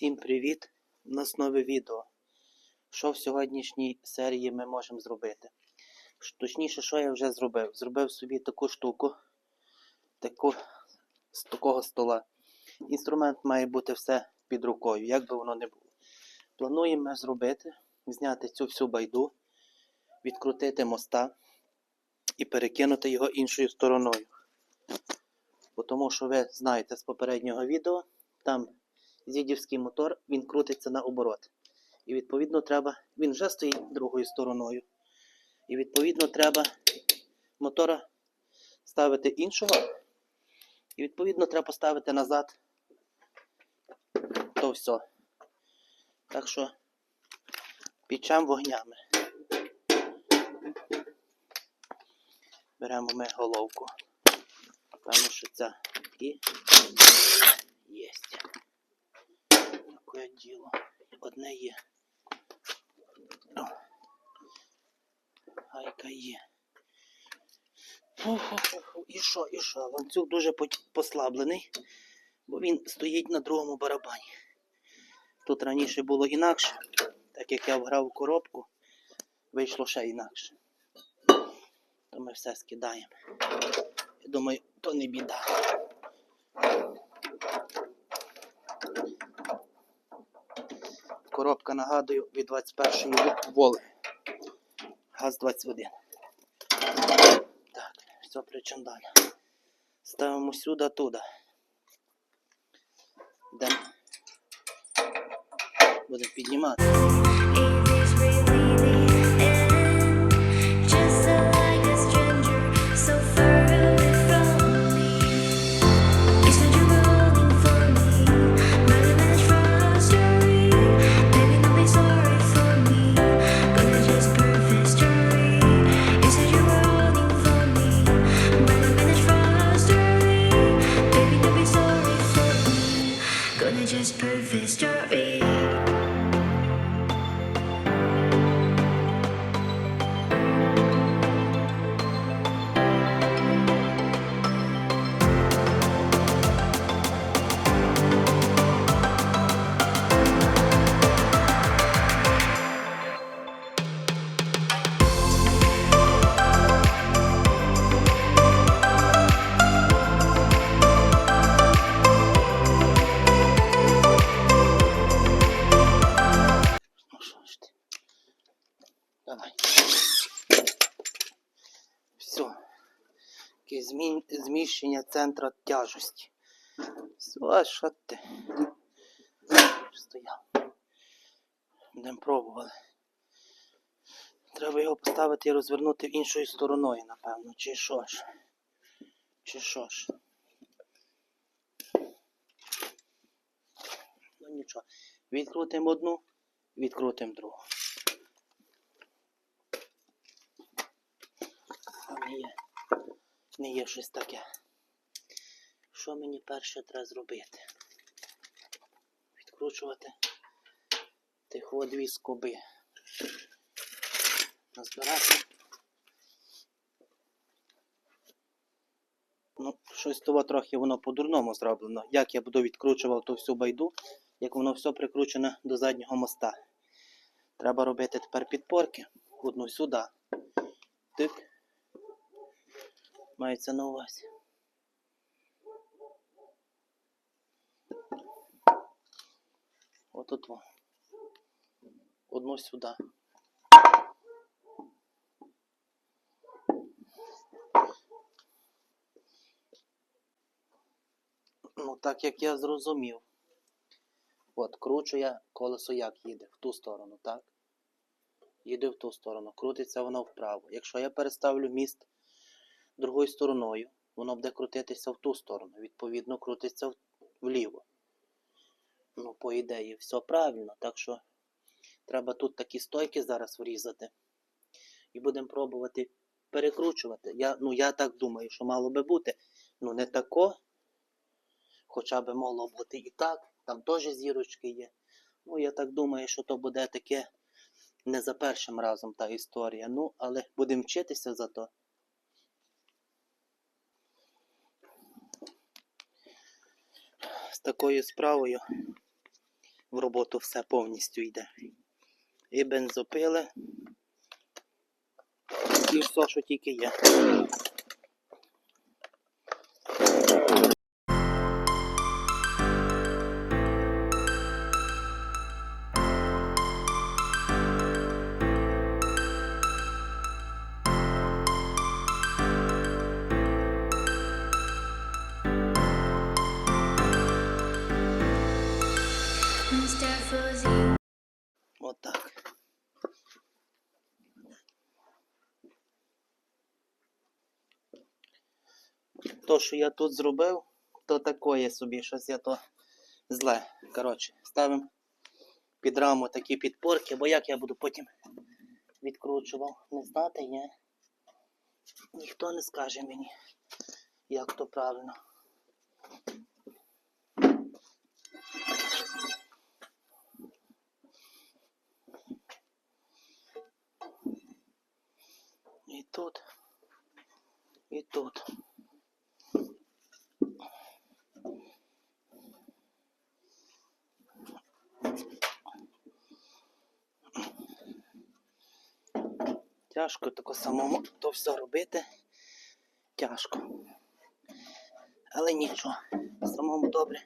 Всім привіт! У нас нове відео. Що в сьогоднішній серії ми можемо зробити? Точніше, що я вже зробив? Зробив собі таку штуку, таку, з такого стола. Інструмент має бути все під рукою, як би воно не було. Плануємо зробити, зняти цю всю байду, відкрутити моста і перекинути його іншою стороною. Бо Тому що ви знаєте з попереднього відео, там зідівський мотор, він крутиться на оборот. І відповідно треба, він вже стоїть другою стороною. І відповідно треба мотора ставити іншого. І відповідно треба поставити назад. То все. Так що пічем вогнями. Беремо ми головку. Певно, що це і єсть. Таке діло. Одне є. О. Гайка є. І що, і що? Ланцюг дуже послаблений, бо він стоїть на другому барабані. Тут раніше було інакше, так як я вграв коробку, вийшло ще інакше. То ми все скидаємо. Я думаю, то не біда. Коробка, нагадую, від 21-ї воли. Газ 21. Так, все причандально. Ставимо сюди, туди. Йдемо. Будемо піднімати. Змін... зміщення центра. Все, ти? Стояв. Будемо пробували. Треба його поставити і розвернути іншою стороною, напевно. Чи що ж? Чи що ж? Ну нічого. Відкрутимо одну, відкрутимо другу. А Не є, не є щось таке. Що мені перше треба зробити? Відкручувати тих дві скоби. Назбирати. Ну, щось того трохи воно по-дурному зроблено. Як я буду відкручувати ту всю байду, як воно все прикручене до заднього моста. Треба робити тепер підпорки. Одну сюди. Тик. Мається на увазі. Отут во. Одну сюди. Ну, так як я зрозумів. От, кручу я колесо як їде? В ту сторону, так? Їде в ту сторону, крутиться воно вправо. Якщо я переставлю міст другою стороною, воно буде крутитися в ту сторону. Відповідно, крутиться вліво. Ну, по ідеї, все правильно. Так що треба тут такі стойки зараз врізати. І будемо пробувати перекручувати. Я, ну, я так думаю, що мало би бути. Ну, не тако. Хоча би могло бути і так. Там теж зірочки є. Ну, я так думаю, що то буде таке не за першим разом та історія. Ну, але будемо вчитися за то. Такою справою в роботу все повністю йде. І бензопили, і все, що тільки є. Fuzzy. Отак. То, що я тут зробив, то такое собі, щось я то зле. Коротше, ставимо під раму такі підпорки, бо як я буду потім відкручував, не знати, ні. Ніхто не скаже мені, як то правильно. Тут. Тяжко тако самому то все робити. Тяжко. Але нічого. Самому добре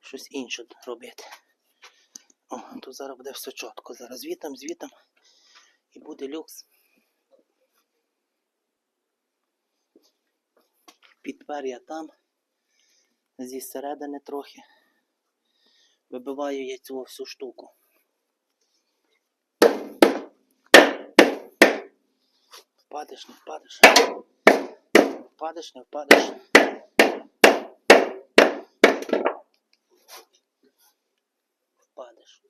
щось інше робити. О, тут зараз буде все чітко. Зараз звітом, звітом. І буде люкс. Підпер я там. Зі середини трохи. Вибиваю я цю всю штуку. Впадеш, не впадеш. Впадеш, не впадеш. Впадеш.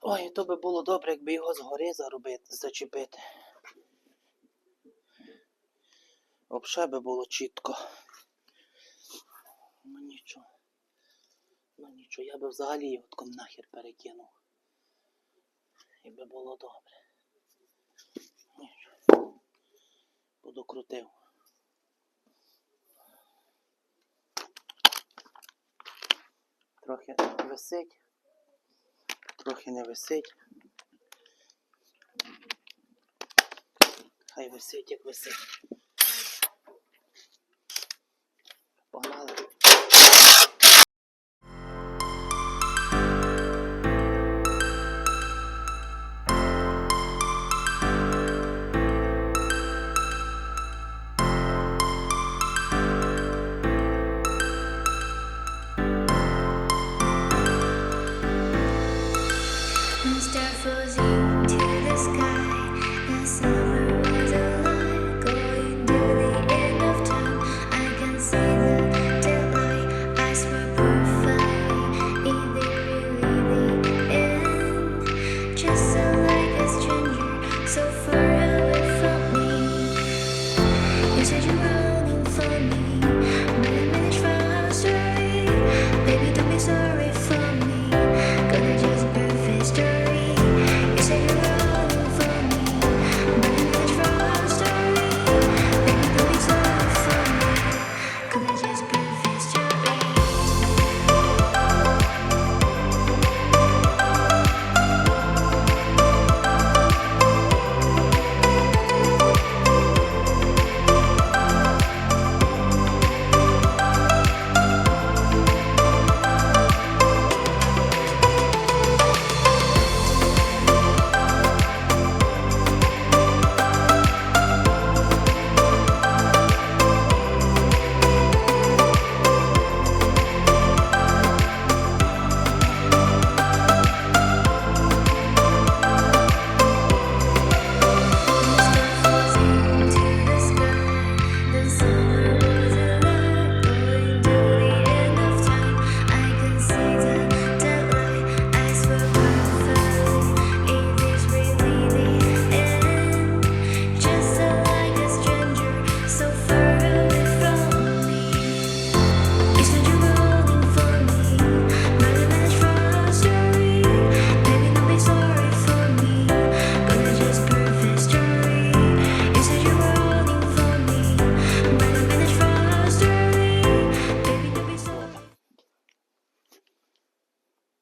Ой, то би було добре, якби його згори заробити, зачепити. Взагалі би було чітко. Ну нічого. Ну нічого, я би взагалі його таком нахер перекинув. І би було добре. Нічого. Буду крутив. Трохи висить, трохи не висить. Хай висить, як висить.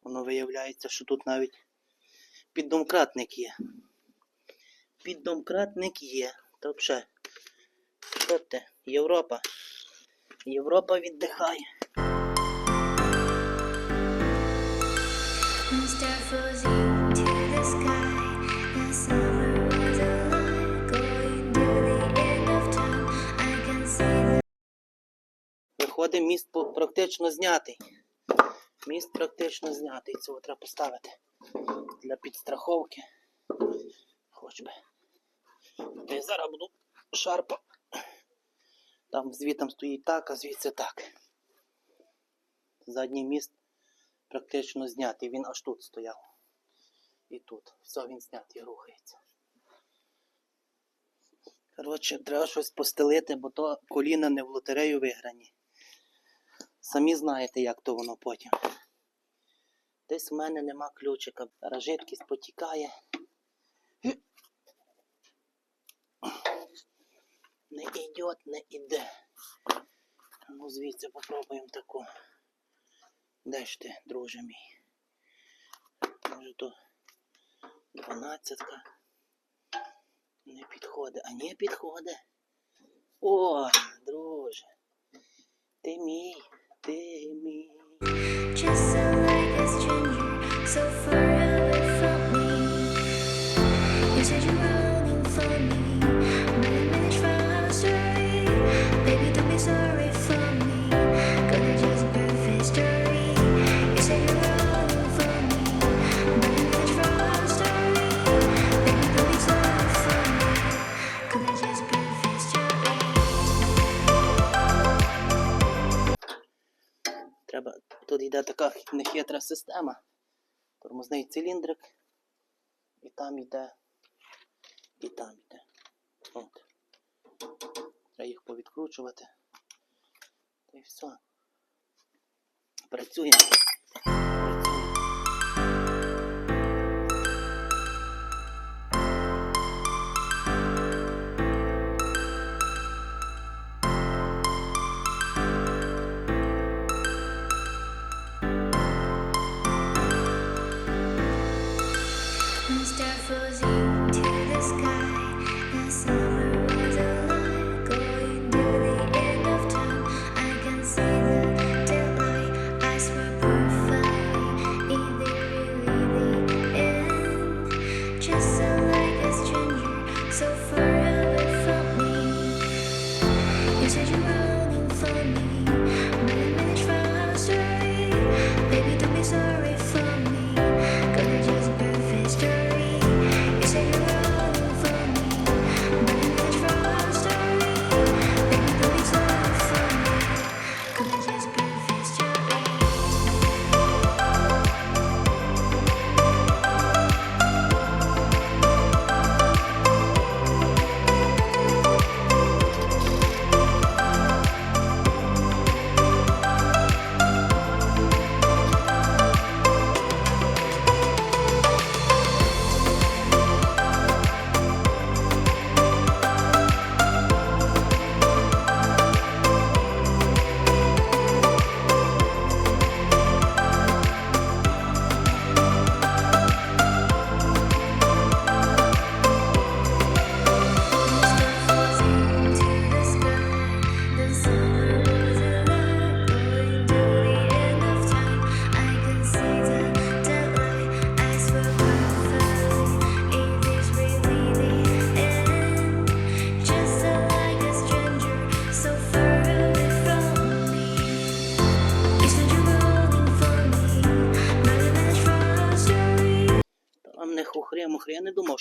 Воно виявляється, що тут навіть піддомкратник є. Піддомкратник є. То вже. Що ти? Європа. Європа віддихає. Виходить, міст практично знятий. Міст практично знятий. Цього треба поставити для підстраховки. Хоч би. Та я зараз буду шарпа. Там звітом стоїть так, а звідси так. Задній міст практично знятий. Він аж тут стояв. І тут. Все, він знятий, рухається. Коротше, треба щось постелити, бо то коліна не в лотерею виграні. Самі знаєте, як то воно потім. Десь в мене нема ключика. Зараз жидкість потікає. Не йде, не іде. Ну, звідси попробуємо таку. Де ж ти, друже мій? Може то дванадцятка. Не підходить. А не підходить. О, друже. Ти мій, ти мій. Йде така нехитра система. Тормозний циліндрик. І там йде. І там йде. От. Треба їх повідкручувати. Та й все. Працює. Працює.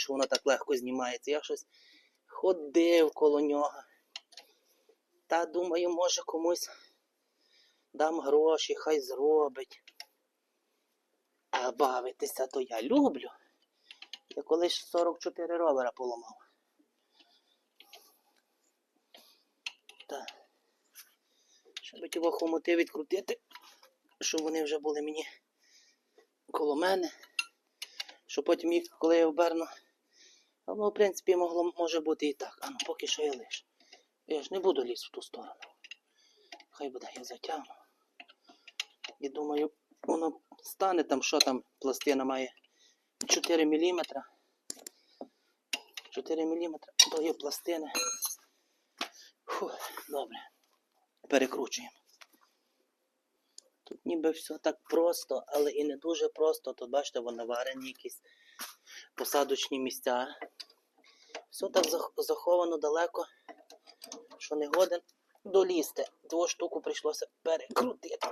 Що воно так легко знімається. Я щось ходив коло нього. Та думаю, може комусь дам гроші, хай зробить. А бавитися то я люблю. Я колись 44 ровера поламав. Так. Щоб ті хомути відкрутити, щоб вони вже були мені коло мене. Що потім їх, коли я оберну. Воно, в принципі, могло, може бути і так. А ну поки що я лиш. Я ж не буду лізти в ту сторону. Хай буде, я затягну. І думаю, воно стане там, що там пластина має 4 мм. 4 мм тої пластини. Фу, добре. Перекручуємо. Тут ніби все так просто, але і не дуже просто. Тут бачите, воно варені якісь посадочні місця. Все так заховано далеко, що не годен долізти. Ту штуку прийшлося перекрутити.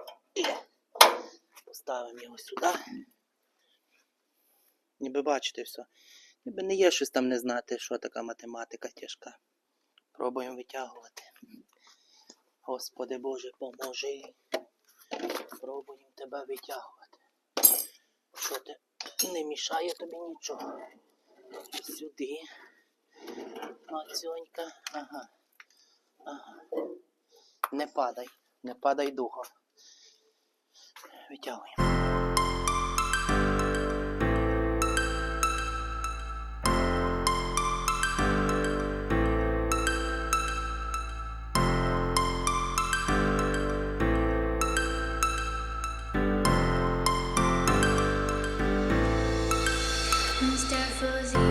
Поставимо його сюди. Ніби бачите все. Ніби не є щось там не знати, що така математика тяжка. Пробуємо витягувати. Господи Боже, поможи. Пробуємо тебе витягувати. Що ти не мішає тобі нічого. Сюди. Мацьонька. Ага. Ага. Не падай. Не падай духом. Витягуємо. fuzzy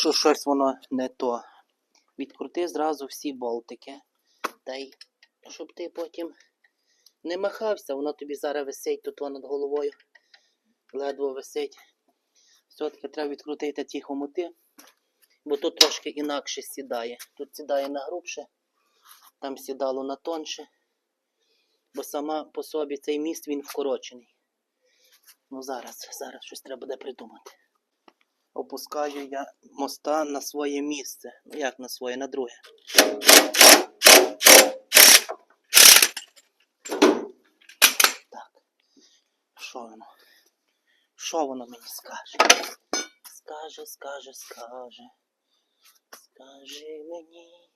що щось воно не то. Відкрути зразу всі болтики. Та й щоб ти потім не махався, воно тобі зараз висить тут над головою. Ледве висить. Все-таки треба відкрутити ті хомути, бо тут трошки інакше сідає. Тут сідає на грубше, там сідало на тонше. Бо сама по собі цей міст він вкорочений. Ну зараз, зараз щось треба буде придумати опускаю я моста на своє місце. Ну як на своє, на друге. Так. Що воно? Що воно мені скаже? Скаже, скаже, скаже. Скажи мені,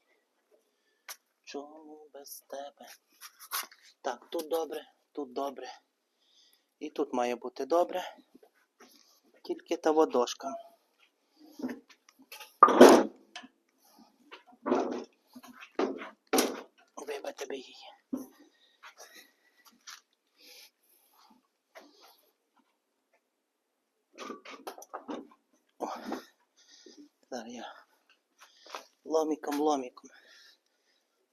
чому без тебе? Так, тут добре, тут добре. І тут має бути добре. Тільки та водошка. Вибе тебе її. О, зараз я ломіком, ломіком.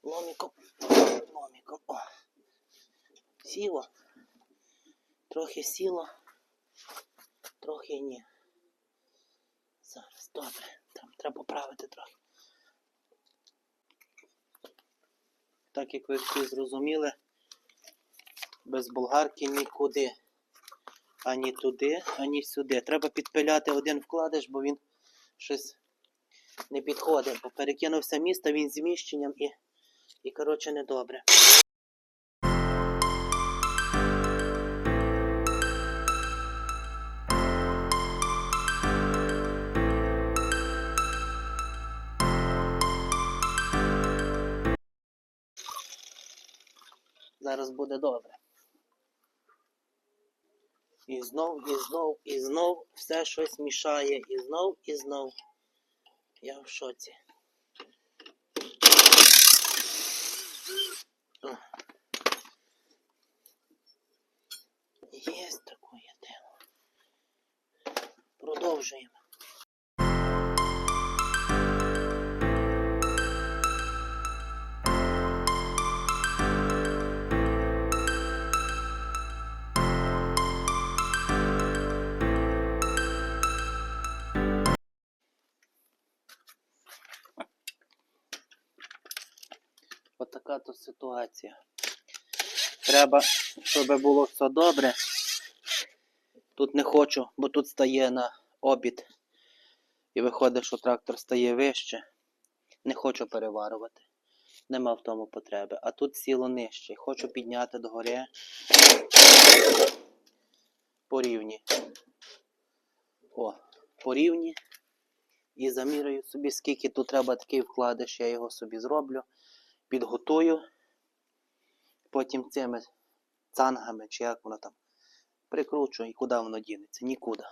Ломіком, ломіком. О. Сіло. Трохи сіло. Трохи ні. Зараз, добре. Там треба поправити трохи. Так як ви всі зрозуміли, без болгарки нікуди. Ані туди, ані сюди. Треба підпиляти один вкладиш, бо він щось не підходить. Бо перекинувся місто, він зміщенням і, і коротше, недобре. Зараз буде добре. І знов, і знов, і знов все щось мішає. І знов, і знов. Я в шоці. Є таке дело. Продовжуємо. Отака то ситуація. Треба, щоб було все добре. Тут не хочу, бо тут стає на обід. І виходить, що трактор стає вище. Не хочу переварувати. Нема в тому потреби. А тут сіло нижче. Хочу підняти догори по рівні. О, по рівні. І заміряю собі, скільки тут треба такий вкладиш, я його собі зроблю підготую, потім цими цангами, чи як воно там, прикручую і куди воно дінеться? Нікуди.